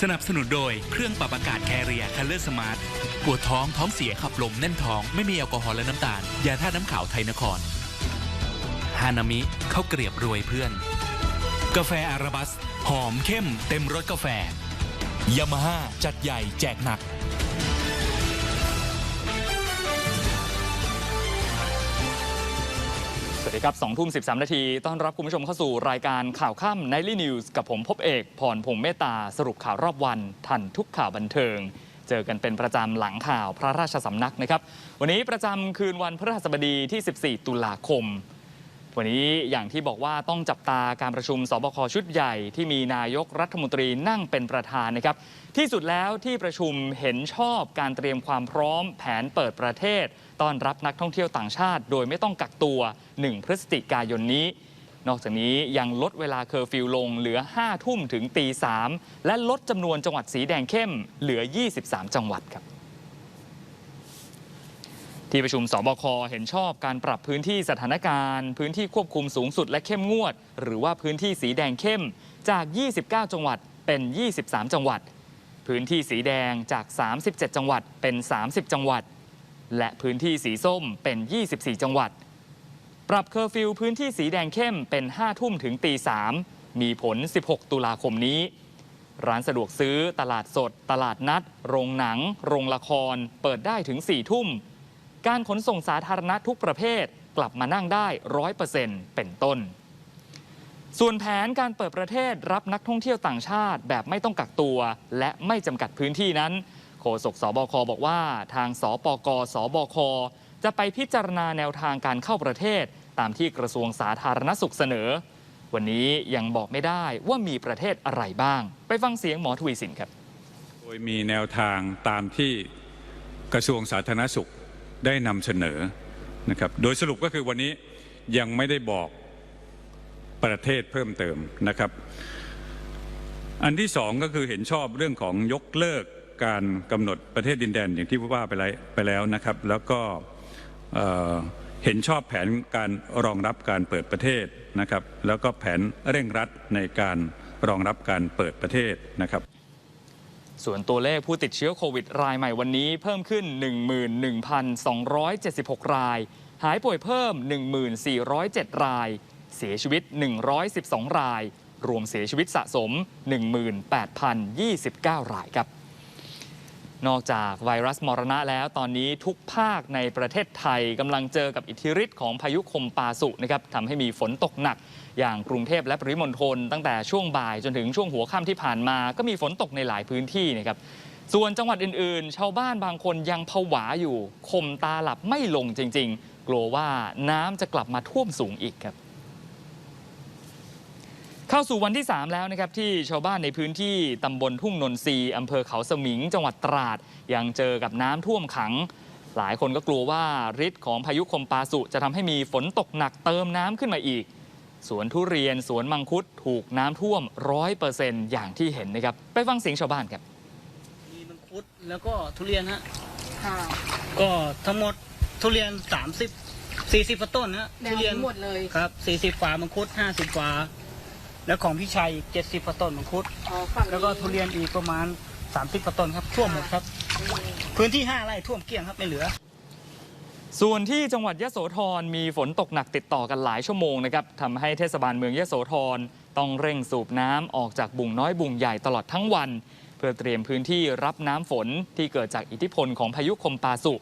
สนับสนุนโดยเครื่องปรับอากาศแคเรียคัลเลอร์สมาร์ทปวดท้องท้องเสียขับลมแน่นท้องไม่มีแอลกอฮอล์และน้ำตาล ยาท่าตุน้ำขาวไทยนคร ฮานามิเข้าเกลียบรวยเพื่อน กาแฟอาราบัส หอมเข้ม เต็มรสกาแฟยามาฮ่าจัดใหญ่แจกหนัก วัสดีครับ2ทุ่ม13 นาที ต้อนรับคุณผู้ชมเข้าสู่รายการข่าวค่ำ Nightly News กับผมพบเอกพรพงษ์เมตตา สรุปข่าวรอบวัน ทันทุกข่าวบันเทิง เจอกันเป็นประจำหลังข่าวพระราชสำนักนะครับ วันนี้ประจำคืนวันพฤหัสบดีที่ 14 ตุลาคม วันนี้อย่างที่บอกว่าต้องจับตาการประชุมสบคชุดใหญ่ที่มีนายกรัฐมนตรีนั่งเป็นประธานนะครับ ที่สุดแล้วที่ประชุมเห็นชอบการเตรียมความพร้อมแผนเปิดประเทศ ต้อนรับนักท่องเที่ยวต่างชาติ โดยไม่ต้องกักตัว 1 พฤศจิกายนนี้ นอกจากนี้ยังลดเวลาเคอร์ฟิวลงเหลือ 5 ทุ่มถึงตี 3 และลดจำนวนจังหวัดสีแดงเข้มเหลือ 23 จังหวัดครับ ที่ประชุมสบคเห็นชอบการปรับพื้นที่สถานการณ์ พื้นที่ควบคุมสูงสุดและเข้มงวด หรือว่าพื้นที่สีแดงเข้มจาก 29 จังหวัดเป็น 23 จังหวัด พื้นที่สีแดงจาก 37 จังหวัดเป็น 30 จังหวัด และพื้นที่สีส้มเป็น 24 จังหวัด ปรับเคอร์ฟิวพื้นที่สีแดงเข้มเป็น 5 ทุ่มถึงตี3มีผล 16 ตุลาคมนี้ ร้านสะดวกซื้อ ตลาดสด ตลาดนัด โรงหนัง โรงละคร เปิดได้ถึง 4 ทุ่ม การขนส่งสาธารณะทุกประเภทกลับมานั่งได้ร้อยเปอร์เซ็นต์เป็นต้น ส่วนแผนการเปิดประเทศรับนักท่องเที่ยวต่างชาติ แบบไม่ต้องกักตัว และไม่จำกัดพื้นที่นั้น โฆษกสบคบอกว่า ทางสปกสบคจะไปพิจารณาแนวทางการเข้าประเทศ ตามที่กระทรวงสาธารณสุขเสนอ วันนี้ยังบอกไม่ได้ว่ามีประเทศอะไรบ้าง ไปฟังเสียงหมอทวีสินครับ โดยมีแนวทางตามที่กระทรวงสาธารณสุข ได้นำเสนอนะครับ โดยสรุปก็คือวันนี้ยังไม่ได้บอกประเทศเพิ่มเติมนะครับ อันที่สองก็คือเห็นชอบเรื่องของยกเลิกการกำหนดประเทศดินแดนอย่างที่ว่าไปแล้วไปแล้วนะครับ แล้วก็เอ่อเห็นชอบแผนการรองรับการเปิดประเทศนะครับ แล้วก็แผนเร่งรัดในการรองรับการเปิดประเทศนะครับ ส่วนตัวเลขผู้ติดเชื้อโควิดรายใหม่วันนี้เพิ่มขึ้น 11,276 ราย หายป่วยเพิ่ม 1,407 ราย เสียชีวิต 112 ราย รวมเสียชีวิตสะสม 18,029 รายครับ นอกจากไวรัสมรณะแล้วตอนนี้ทุกภาคในประเทศไทยกำลังเจอกับอิทธิฤทธิ์ของพายุคมปาสุนะครับทำให้มีฝนตกหนัก อย่างกรุงเทพและปริมณฑลตั้งแต่ช่วงบ่ายจนถึงช่วงหัวค่ำที่ผ่านมา ก็มีฝนตกในหลายพื้นที่นะครับส่วนจังหวัดอื่นๆ ชาวบ้านบางคนยังผวาอยู่ คมตาหลับไม่ลงจริง ๆ กลัวว่าน้ำจะกลับมาท่วมสูงอีกครับ เข้าสู่วันที่ 3 แล้วนะครับที่ชาวบ้านในพื้นที่ตำบลทุ่งนนทรีย์อำเภอเขาสมิง จังหวัดตราด ยังเจอกับน้ำท่วมขัง หลายคนก็กลัวว่าฤทธิ์ของพายุคมปาสุจะทำให้มีฝนตกหนักเติมน้ำขึ้นมาอีก สวนทุเรียนสวนมังคุดถูกน้ำท่วมร้อยเปอร์เซ็นต์อย่างที่เห็นนะครับ ไปฟังเสียงชาวบ้านครับ มีมังคุดแล้วก็ทุเรียนฮะ ค่ะก็ทั้งหมดทุเรียน 30 40กว่าต้นฮะแนทุวเรียนนี้หมดเลยครับ 40ฝามังคุด50ฝา แล้วของพี่ชัยอีก70กว่าต้นมังคุด อ๋อฝั่งนี้แล้วก็ทุเรียนอีกประมาณ30กว่าต้นครับท่วมหมดครับ พื้นที่5ไร่ท่วมเกลี้ยงครับไม่เหลือ ส่วนที่จังหวัดยะโสธรมีฝนตกหนักติดต่อกันหลายชั่วโมงนะครับทำให้เทศบาลเมืองยะโสธรต้องเร่งสูบน้ำออกจากบุ่งน้อยบุ่งใหญ่ตลอดทั้งวัน เพื่อเตรียมพื้นที่รับน้ำฝนที่เกิดจากอิทธิพลของพายุคมปาสุ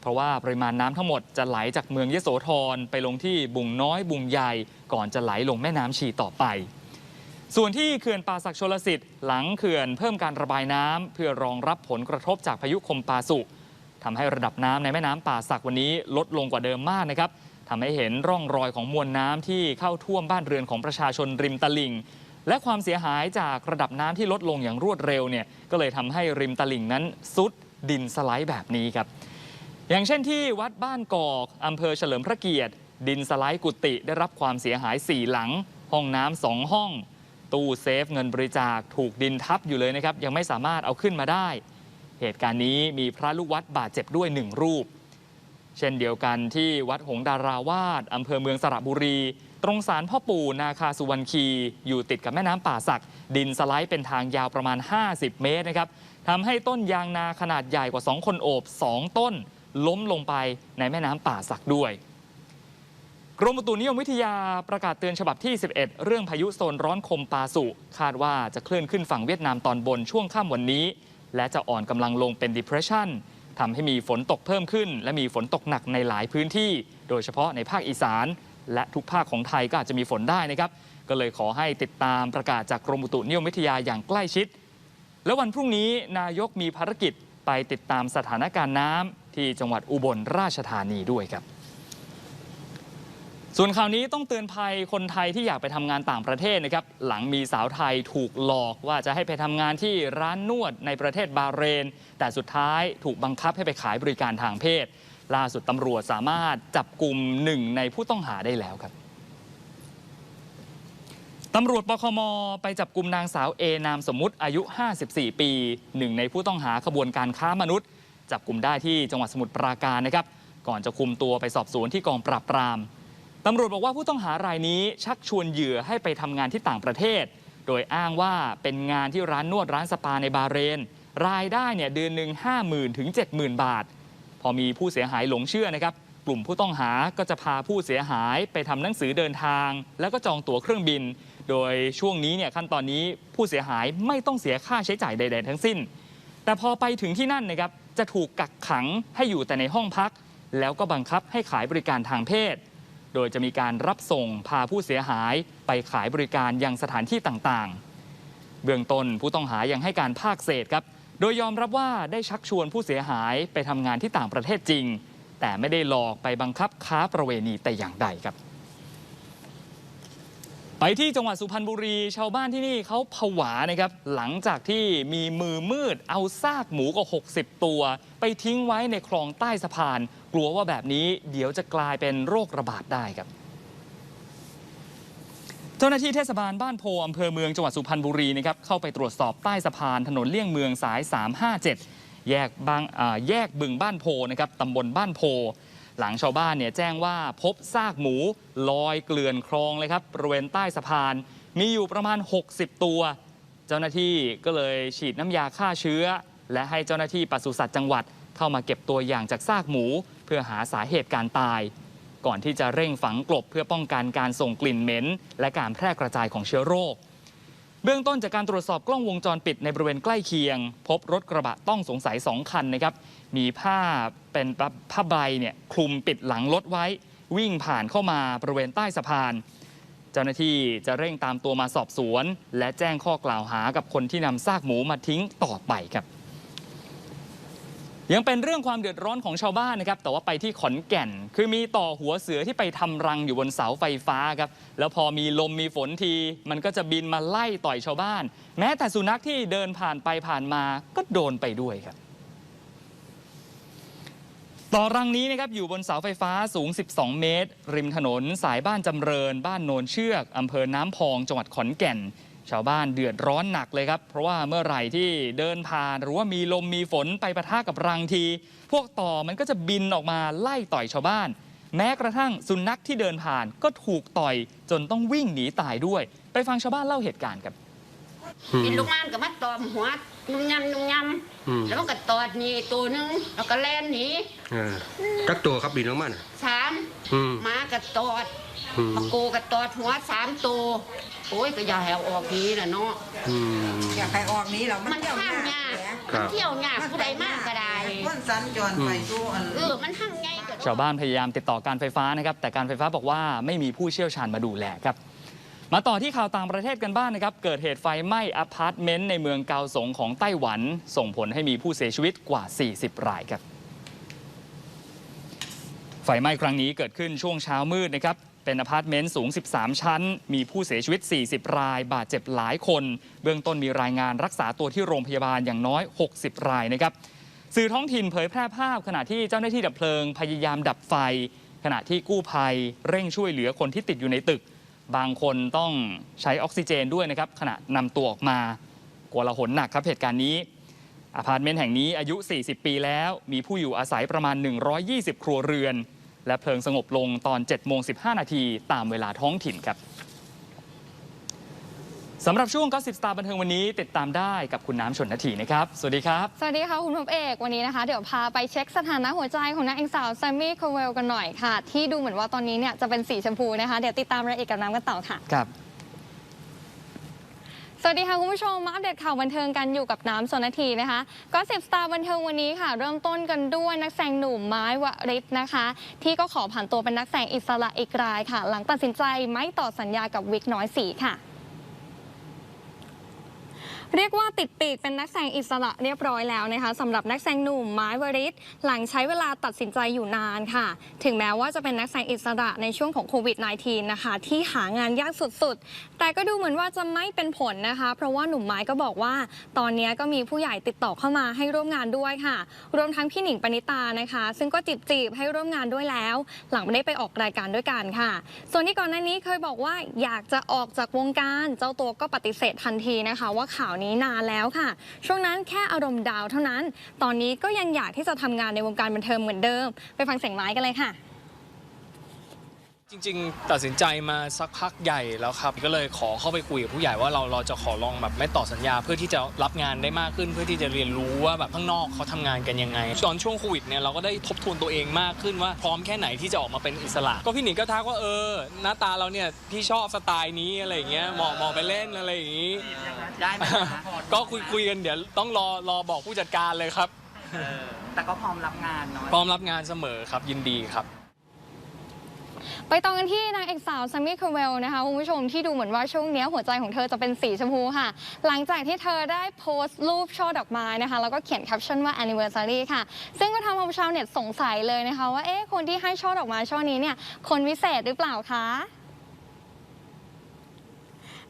เพราะว่าปริมาณน้ำทั้งหมดจะไหลจากเมืองยะโสธรไปลงที่บุ่งน้อยบุ่งใหญ่ก่อนจะไหลลงแม่น้ำชีต่อไป ส่วนที่เขื่อนป่าศักดิ์ชลสิทธิ์หลังเขื่อนเพิ่มการระบายน้ำเพื่อรองรับผลกระทบจากพายุคมปาสุทำให้ระดับน้ำในแม่น้ำป่าสักวันนี้ลดลงกว่าเดิมมากนะครับทำให้เห็นร่องรอยของมวลน้ำที่เข้าท่วมบ้านเรือนของประชาชนริมตลิ่ง และความเสียหายจากระดับน้ำที่ลดลงอย่างรวดเร็วเนี่ยก็เลยทำให้ริมตลิ่งนั้นซุดดินสไลด์แบบนี้ครับอย่างเช่นที่วัดบ้านกอกอำเภอเฉลิมพระเกียรติ ดินสไลด์กุฏิได้รับความเสียหาย 4 หลัง ห้องน้ำสองห้อง ตู้เซฟเงินบริจาคถูกดินทับอยู่เลยนะครับ ยังไม่สามารถเอาขึ้นมาได้ เหตุการณ์นี้มีพระลูกวัดบาดเจ็บด้วยหนึ่งรูป เช่นเดียวกันที่วัดหงดาราวาสอำเภอเมืองสระบุรี ตรงสารพ่อปู่นาคาสุวรรณคี อยู่ติดกับแม่น้ำป่าสัก ดินสไลด์เป็นทางยาวประมาณ 50 เมตรนะครับทำให้ต้นยางนาขนาดใหญ่กว่า 2 คนโอบ 2 ต้น ล้มลงไปในแม่น้ำป่าสักด้วย กรมอุตุนิยมวิทยาประกาศเตือนฉบับที่ 11 เรื่องพายุโซนร้อนคมปาสุ คาดว่าจะเคลื่อนขึ้นฝั่งเวียดนามตอนบนช่วงค่ำวันนี้ และจะอ่อนกำลังลงเป็น depression ทำให้มีฝนตกเพิ่มขึ้น และมีฝนตกหนักในหลายพื้นที่ โดยเฉพาะในภาคอีสาน และทุกภาคของไทยก็อาจจะมีฝนได้นะครับ ก็เลยขอให้ติดตามประกาศจากกรมอุตุนิยมวิทยาอย่างใกล้ชิด และวันพรุ่งนี้นายกมีภารกิจไปติดตามสถานการณ์น้ำที่จังหวัดอุบลราชธานีด้วยครับ ส่วนข่าวนี้ต้องเตือนภัยคนไทยที่อยากไปทำงานต่างประเทศนะครับ หลังมีสาวไทยถูกหลอกว่าจะให้ไปทำงานที่ร้านนวดในประเทศบาเรน แต่สุดท้ายถูกบังคับให้ไปขายบริการทางเพศ ล่าสุดตำรวจสามารถจับกลุ่มหนึ่งในผู้ต้องหาได้แล้วครับตำรวจปคม ไปจับกลุ่มนางสาวเอนามสมมุติอายุ 54 ปีหนึ่งในผู้ต้องหาขบวนการค้ามนุษย์ จับกลุ่มได้ที่จังหวัดสมุทรปราการนะครับ ก่อนจะคุมตัวไปสอบสวนที่กองปราบปราม ตำรวจบอกว่าผู้ต้องหารายนี้ชักชวนเหยื่อให้ไปทำงานที่ต่างประเทศ โดยอ้างว่าเป็นงานที่ร้านนวดร้านสปาในบาเรน รายได้เนี่ยเดือนหนึ่ง50,000ถึง70,000 บาท พอมีผู้เสียหายหลงเชื่อนะครับ กลุ่มผู้ต้องหาก็จะพาผู้เสียหายไปทำหนังสือเดินทาง แล้วก็จองตั๋วเครื่องบิน โดยช่วงนี้เนี่ยขั้นตอนนี้ผู้เสียหายไม่ต้องเสียค่าใช้จ่ายใด ๆ ทั้งสิ้น แต่พอไปถึงที่นั่นนะครับจะถูกกักขังให้อยู่แต่ในห้องพัก แล้วก็บังคับให้ขายบริการทางเพศ โดยจะมีการรับส่งพาผู้เสียหายไปขายบริการยังสถานที่ต่างๆ เบื้องต้นผู้ต้องหายังให้การภาคเศษครับ โดยยอมรับว่าได้ชักชวนผู้เสียหายไปทำงานที่ต่างประเทศจริง แต่ไม่ได้หลอกไปบังคับค้าประเวณีแต่อย่างใดครับ ไปที่จังหวัดสุพรรณบุรีชาวบ้านที่นี่เขาผวานะครับ หลังจากที่มีมือมืดเอาซากหมูกว่า 60 ตัว ไปทิ้งไว้ในคลองใต้สะพาน ลัวว่าแบบนี้เดี๋ยวจะกลายเป็นโรคระบาดได้ครับ เจ้าหน้าที่เทศบาลบ้านโพอำเภอเมืองจังหวัดสุพรรณบุรีนะครับเข้าไปตรวจสอบใต้สะพานถนนเลี่ยงเมืองสาย 357 แยกบางแยกบึงบ้านโพนะครับตำบลบ้านโพ หลังชาวบ้านเนี่ยแจ้งว่าพบซากหมูลอยเกลื่อนคลองเลยครับบริเวณใต้สะพานมีอยู่ประมาณ 60 ตัว เจ้าหน้าที่ก็เลยฉีดน้ำยาฆ่าเชื้อ และให้เจ้าหน้าที่ปศุสัตว์จังหวัดเข้ามาเก็บตัวอย่างจากซากหมู เพื่อหาสาเหตุการตาย ก่อนที่จะเร่งฝังกลบเพื่อป้องกันการส่งกลิ่นเหม็น และการแพร่กระจายของเชื้อโรค เบื้องต้นจากการตรวจสอบกล้องวงจรปิดในบริเวณใกล้เคียง พบรถกระบะต้องสงสัย 2 คันนะครับมีผ้าเป็นผ้าใบเนี่ยคลุมปิดหลังรถไว้ วิ่งผ่านเข้ามาบริเวณใต้สะพานเจ้าหน้าที่จะเร่งตามตัวมาสอบสวน และแจ้งข้อกล่าวหากับคนที่นำซากหมูมาทิ้งต่อไปครับ ยังเป็นเรื่องความเดือดร้อนของชาวบ้านนะครับ แต่ว่าไปที่ขอนแก่น คือมีต่อหัวเสือที่ไปทำรังอยู่บนเสาไฟฟ้าครับ แล้วพอมีลมมีฝนที มันก็จะบินมาไล่ต่อยชาวบ้าน แม้แต่สุนัขที่เดินผ่านไปผ่านมาก็โดนไปด้วยครับ ต่อรังนี้นะครับอยู่บนเสาไฟฟ้าสูง 12 เมตร ริมถนนสายบ้านจำเริญ บ้านโนนเชือกอำเภอน้ำพองจังหวัดขอนแก่น ชาวบ้านเดือดร้อนหนักเลยครับ เพราะว่าเมื่อไหร่ที่เดินผ่าน หรือว่ามีลมมีฝนไปปะทะกับรังที พวกต่อมันก็จะบินออกมาไล่ต่อยชาวบ้าน แม้กระทั่งสุนัขที่เดินผ่านก็ถูกต่อย จนต้องวิ่งหนีตายด้วย ไปฟังชาวบ้านเล่าเหตุการณ์ครับกินลูกมันก็มาตอมหัวนุ่มยำนุ่มยอืมำแล้วมันก็ตอดหนี่ตัวหนึงแล้วก็แล่นหนีเออจักตัวครับบินออกมาน่ะสามอืมหมาก็ตอดอื มปะโกก็ตอดหัวสามตัวโอ้ยก็อย่าให้เอาออกหนี้แหละเนาะอืม อยากไปออกนี้เรามัมันนเที่ยวห้างยากยากแหละครัมันบเที่ยวยากผู้ใดมากก็ได้คนสัญจรไปสู่อัน เออมันห้างไงก็ชาวบ้านพยายามติดต่อการไฟฟ้านะครับ แต่การไฟฟ้าบอกว่าไม่มีผู้เชี่ยวชาญมาดูแลครับ มาต่อที่ข่าวต่างประเทศกันบ้างนะครับ เกิดเหตุไฟไหม้อพาร์ตเมนต์ในเมืองเกาสงของไต้หวัน ส่งผลให้มีผู้เสียชีวิตกว่า 40 รายครับ ไฟไหม้ครั้งนี้เกิดขึ้นช่วงเช้ามืดนะครับ เป็นอพาร์ตเมนต์สูง 13 ชั้น มีผู้เสียชีวิต 40 ราย บาดเจ็บหลายคน เบื้องต้นมีรายงานรักษาตัวที่โรงพยาบาลอย่างน้อย 60 รายนะครับ สื่อท้องถิ่นเผยแพร่ภาพ ขณะที่เจ้าหน้าที่ดับเพลิง พยายามดับไฟ ขณะที่กู้ภัยเร่งช่วยเหลือคนที่ติดอยู่ในตึก บางคนต้องใช้ออกซิเจนด้วยนะครับขณะนำตัวออกมากลัวละหนหนักครับเหตุการณ์นี้อพาร์ตเมนต์แห่งนี้อายุ 40 ปีแล้ว มีผู้อยู่อาศัยประมาณ 120 ครัวเรือน และเพลิงสงบลงตอน7โมง15 นาทีตามเวลาท้องถิ่นครับสำหรับช่วงก็สิบสตาร์บันเทิงวันนี้ติดตามได้กับคุณน้ำชนนาทีนะครับ สวัสดีครับ สวัสดีค่ะ คุณพบเอกวันนี้นะคะ เดี๋ยวพาไปเช็คสถานะหัวใจของนางเอกสาวแซมมี่คาเวลกันหน่อยค่ะ ที่ดูเหมือนว่าตอนนี้เนี่ยจะเป็นสีชมพูนะคะ เดี๋ยวติดตามรายละเอียดกับน้ำกันต่อค่ะครับส วัสดีค่ะคุณผู้ชมมาอัปเดตข่าวบันเทิงกันอยู่กับน้ำสนนทีนะคะก็สิบสตาร์บันเทิงวันนี้ค่ะ เริ่มต้นกันด้วยนักแสดงหนุ่มไม้วริศนะคะ ที่ก็ขอผ่านตัวเป็นนักแสดงอิสระอีกรายค่ะ หลังตัดสินใจไม่ต่อสัญญากับวิกน้อยสีค่ะ เรียกว่าติดปีกเป็นนักแสดงอิสระเรียบร้อยแล้วนะคะสำหรับนักแสดงหนุ่มไม้วริศหลังใช้เวลาตัดสินใจอยู่นานค่ะ ถึงแม้ว่าจะเป็นนักแสดงอิสระในช่วงของโควิด -19 นะคะ ที่หางานยากสุดๆ แต่ก็ดูเหมือนว่าจะไม่เป็นผลนะคะ เพราะว่าหนุ่มไม้ก็บอกว่า ตอนนี้ก็มีผู้ใหญ่ติดต่อเข้ามาให้ร่วมงานด้วยค่ะ รวมทั้งพี่หนิงปณิตานะคะ ซึ่งก็จีบจีบๆให้ร่วมงานด้วยแล้ว หลังไม่ได้ไปออกรายการด้วยกันค่ะ ส่วนที่ก่อนหน้านี้เคยบอกว่าอยากจะออกจากวงการ เจ้าตัวก็ปฏิเสธทันทีนะคะ ว่าข่าวนี้นานแล้วค่ะ ช่วงนั้นแค่อารมณ์ดาวเท่านั้น ตอนนี้ก็ยังอยากที่จะทำงานในวงการบันเทิงเหมือนเดิม ไปฟังเสียงไม้กันเลยค่ะ จริง ๆ ตัดสินใจมาสักพักใหญ่แล้วครับ ก็เลยขอเข้าไปคุยกับผู้ใหญ่ว่าเราเราจะขอลองแบบไม่ต่อสัญญาเพื่อที่จะรับงานได้มากขึ้น เพื่อที่จะเรียนรู้ว่าแบบข้างนอกเขาทำงานกันยังไง ตอนช่วงโควิดเนี่ยเราก็ได้ทบทวนตัวเองมากขึ้นว่าพร้อมแค่ไหนที่จะออกมาเป็นอิสระ ก็พี่หนิงก็ทักว่าเออ หน้าตาเราเนี่ยพี่ชอบสไตล์นี้อะไรอย่างเงี้ยเหมาะเหมาะไปเล่นอะไรอย่างงี้ได้ไหมคะก็คุยคุยกันเดี๋ยวต้องรอรอบอกผู้จัดการเลยครับเออแต่ก็พร้อมรับงานเนาะพร้อมรับงานเสมอครับยินดีครับ ไปต่อกันที่นางเอกสาวซัมมี่คาเวลนะคะคุณผู้ชมที่ดูเหมือนว่าช่วงนี้หัวใจของเธอจะเป็นสีชมพูค่ะ หลังจากที่เธอได้โพสต์รูปช่อดอกไม้นะคะ แล้วก็เขียนแคปชั่นว่า anniversary ค่ะ ซึ่งก็ทำเอาชาวเน็ตสงสัยเลยนะคะ ว่าเอ๊ะคนที่ให้ช่อดอกไม้ช่อนี้เนี่ยคนวิเศษหรือเปล่าคะ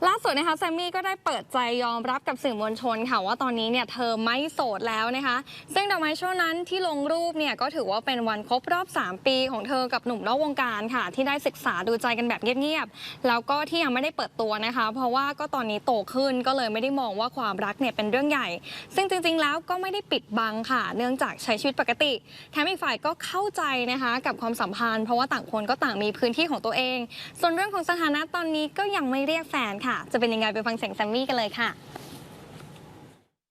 ล่าสุดนะคะแซมมี่ก็ได้เปิดใจยอมรับกับสื่อมวลชนค่ะว่าตอนนี้เนี่ยเธอไม่โสดแล้วนะคะ ซึ่งดอกไม้ช่วงนั้นที่ลงรูปเนี่ยก็ถือว่าเป็นวันครบรอบ 3 ปีของเธอกับหนุ่มนอกวงการค่ะ ที่ได้ศึกษาดูใจกันแบบเงียบๆแล้วก็ที่ยังไม่ได้เปิดตัวนะคะ เพราะว่าก็ตอนนี้โตขึ้นก็เลยไม่ได้มองว่าความรักเนี่ยเป็นเรื่องใหญ่ ซึ่งจริงๆแล้วก็ไม่ได้ปิดบังค่ะ เนื่องจากใช้ชีวิตปกติแถมอีกฝ่ายก็เข้าใจนะคะกับความสัมพันธ์ เพราะว่าต่างคนก็ต่างมีพื้นที่ของตัวเอง ส่วนเรื่องของสถานะตอนนี้ก็ยังไม่เรียกแฟนค่ะจะเป็นยังไงไปฟังเสียงแซมมี่กันเลยค่ะ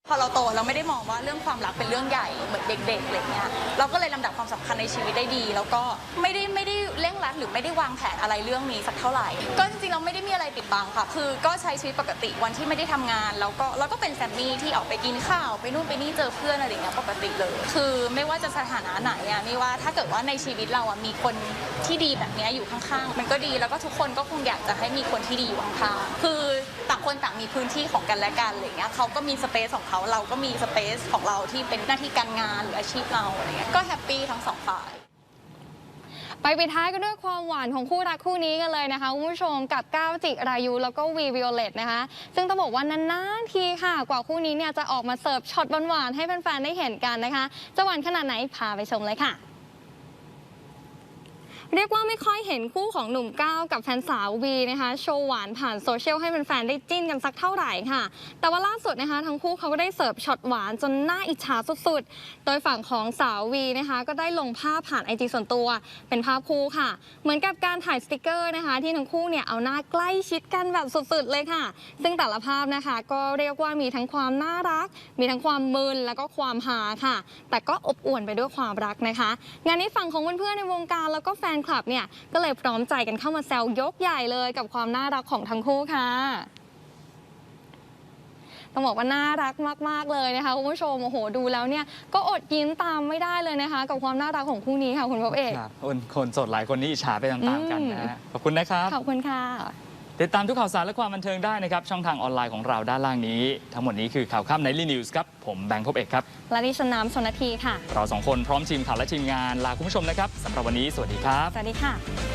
พอเราโตเราไม่ได้มองว่าเรื่องความรักเป็นเรื่องใหญ่เหมือนเด็กๆอะไรเงี้ยเราก็เลยลำดับความสำคัญในชีวิตได้ดี แล้วก็ไม่ได้ไม่ได้เร่งรัดหรือไม่ได้วางแผนอะไรเรื่องนี้สักเท่าไหร่ ก็จริงๆเราไม่ได้มีอะไรปิดบังค่ะ คือก็ใช้ชีวิตปกติวันที่ไม่ได้ทำงาน แล้วก็แล้วก็เป็นแซมมี่ที่ออกไปกินข้าวไปนู่นไปนี่เจอเพื่อนอะไรเงี้ยปกติเลย คือไม่ว่าจะสถานะไหนอะไม่ว่าถ้าเกิดว่าในชีวิตเราอะมีคนที่ดีแบบเนี้ยอยู่ข้างๆ มันก็ดีแล้วก็ทุกคนก็คงอยากจะให้มีคนที่ดีอยู่ข้างๆคือ ต่างคนต่างมีพื้นที่ของกันและกันอะไรเงี้ยเขาก็มีสเปซของเขาเราก็มีสเปซของเราที่เป็นหน้าที่การงานหรืออาชีพเราอะไรเงี้ยก็แฮปปี้ทั้งสองฝ่ายไปปิดท้ายกันด้วยความหวานของคู่รักคู่นี้กันเลยนะคะคุณผู้ชมกับก้าวจิรายุแล้วก็วีวิโอเลตนะคะ ซึ่งต้องบอกว่านานๆทีค่ะ กว่าคู่นี้เนี่ยจะออกมาเสิร์ฟช็อตหวานๆให้แฟนๆได้เห็นกันนะคะ จะหวานขนาดไหนพาไปชมเลยค่ะ เรียกว่าไม่ค่อยเห็นคู่ของหนุ่มก้าวกับแฟนสาววีนะคะโชว์หวานผ่านโซเชียลให้แฟนๆได้จิ้นกันสักเท่าไหร่ค่ะ แต่ว่าล่าสุดนะคะทั้งคู่เขาก็ได้เสิร์ฟช็อตหวานจนหน่าอิจฉาสุดๆ โดยฝั่งของสาววีนะคะก็ได้ลงภาพผ่านไอจีส่วนตัว เป็นภาพคู่ค่ะ เหมือนกับการถ่ายสติกเกอร์นะคะ ที่ทั้งคู่เนี่ยเอาหน้าใกล้ชิดกันแบบสุดๆเลยค่ะ ซึ่งแต่ละภาพนะคะ ก็เรียกว่ามีทั้งความน่ารัก มีทั้งความมึนแล้วก็ความฮาค่ะ แต่ก็อบอวลไปด้วยความรักนะคะ งานนี้ฝั่งของเพื่อนๆในวงการแล้วก็แฟนคลับเนี่ยก็เลยพร้อมใจกันเข้ามาแซวยกใหญ่เลยกับความน่ารักของทั้งคู่ค่ะต้องบอกว่าน่ารักมาก ๆ เลยนะคะคุณผู้ชมโอ้โหดูแล้วเนี่ยก็อดยิ้มตามไม่ได้เลยนะคะ กับความน่ารักของคู่นี้ค่ะคุณพบเอกครับคนคนโสดหลายคนนี่อิจฉาไปตามๆกันนะฮะขอบคุณนะครับ ขอบคุณค่ะ ติดตามทุกข่าวสารและความบันเทิงได้นะครับ ช่องทางออนไลน์ของเราด้านล่างนี้ ทั้งหมดนี้คือข่าวค่ำในลีนิวส์ครับ ผมแบงค์พบเอกครับ และดิฉันน้ำชนนาทีค่ะ เราสองคนพร้อมทีมข่าวและทีมงานลาคุณผู้ชมนะครับสำหรับวันนี้สวัสดีครับ สวัสดีค่ะ